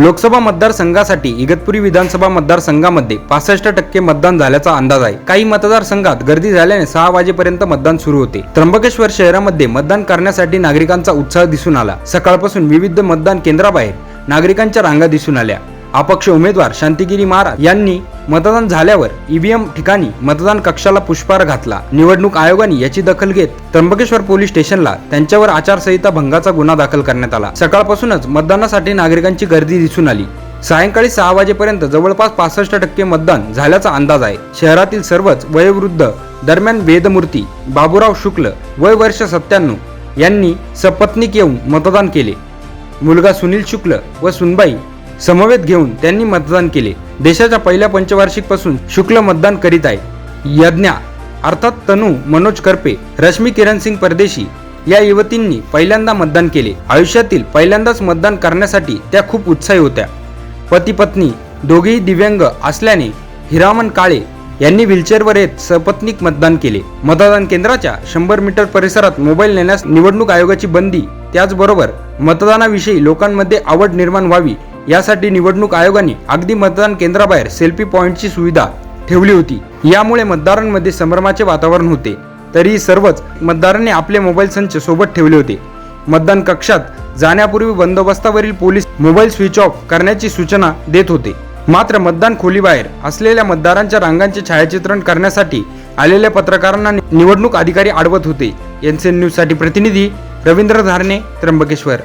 लोकसभा मतदारसंघासाठी इगतपुरी विधानसभा मतदारसंघामध्ये पासष्ट टक्के मतदान झाल्याचा अंदाज आहे. काही मतदारसंघात गर्दी झाल्याने सहा वाजेपर्यंत मतदान सुरू होते. त्र्यंबकेश्वर शहरामध्ये मतदान करण्यासाठी नागरिकांचा उत्साह दिसून आला. सकाळपासून विविध मतदान केंद्राबाहेर नागरिकांच्या रांगा दिसून आल्या. अपक्ष उमेदवार शांतिगिरी महाराज यांनी मतदान झाल्यावर ईव्हीएम ठिकाणी मतदान कक्षाला पुष्पहार घातला. निवडणूक आयोगाने याची दखल घेत त्र्यंबकेश्वर पोलीस स्टेशनला त्यांच्यावर आचारसंहिता भंगाचा गुन्हा दाखल करण्यात आला. सकाळपासूनच मतदानासाठी नागरिकांची गर्दी दिसून आली. सायंकाळी सहा वाजेपर्यंत जवळपास पासष्ट टक्के मतदान झाल्याचा अंदाज आहे. शहरातील सर्वच वयोवृद्ध दरम्यान वेदमूर्ती बाबूराव शुक्ल वय वर्ष सत्त्याण्णव यांनी सपत्नीक येऊन मतदान केले. मुलगा सुनील शुक्ल व सुनबाई समवेत घेऊन त्यांनी मतदान केले. देशाच्या पहिल्या पंचवार्षिकपासून शुक्ल मतदान करीत आहे. यज्ञा अर्थात तनू मनोज करपे रश्मी किरण सिंग परदेशी या युवतींनी पहिल्यांदा मतदान केले. आयुष्यातील पहिल्यांदाच मतदान करण्यासाठी त्या खूप उत्साही होत्या. पती पत्नी दोघेही दिव्यांग असल्याने हिरामन काळे यांनी व्हीलचेअरवर येत सपत्नीक मतदान केले. मतदान केंद्राच्या शंभर मीटर परिसरात मोबाईल नेण्यास निवडणूक आयोगाची बंदी त्याचबरोबर मतदानाविषयी लोकांमध्ये आवड निर्माण व्हावी यासाठी निवडणूक आयोगाने अगदी मतदान केंद्राबाहेर सेल्फी पॉईंटची सुविधा ठेवली होती. यामुळे मतदारांमध्ये संभ्रमाचे वातावरण होते. तरीही सर्वच मतदारांनी आपले मोबाईल संच सोबत ठेवले होते. मतदान कक्षात जाण्यापूर्वी बंदोबस्तावरील पोलीस मोबाईल स्विच ऑफ करण्याची सूचना देत होते. मात्र मतदान खोलीबाहेर असलेल्या मतदारांच्या रांगांचे छायाचित्रण करण्यासाठी आलेल्या पत्रकारांना निवडणूक अधिकारी अडवत होते. एन न्यूजसाठी प्रतिनिधी रवींद्र धारणे त्र्यंबकेश्वर.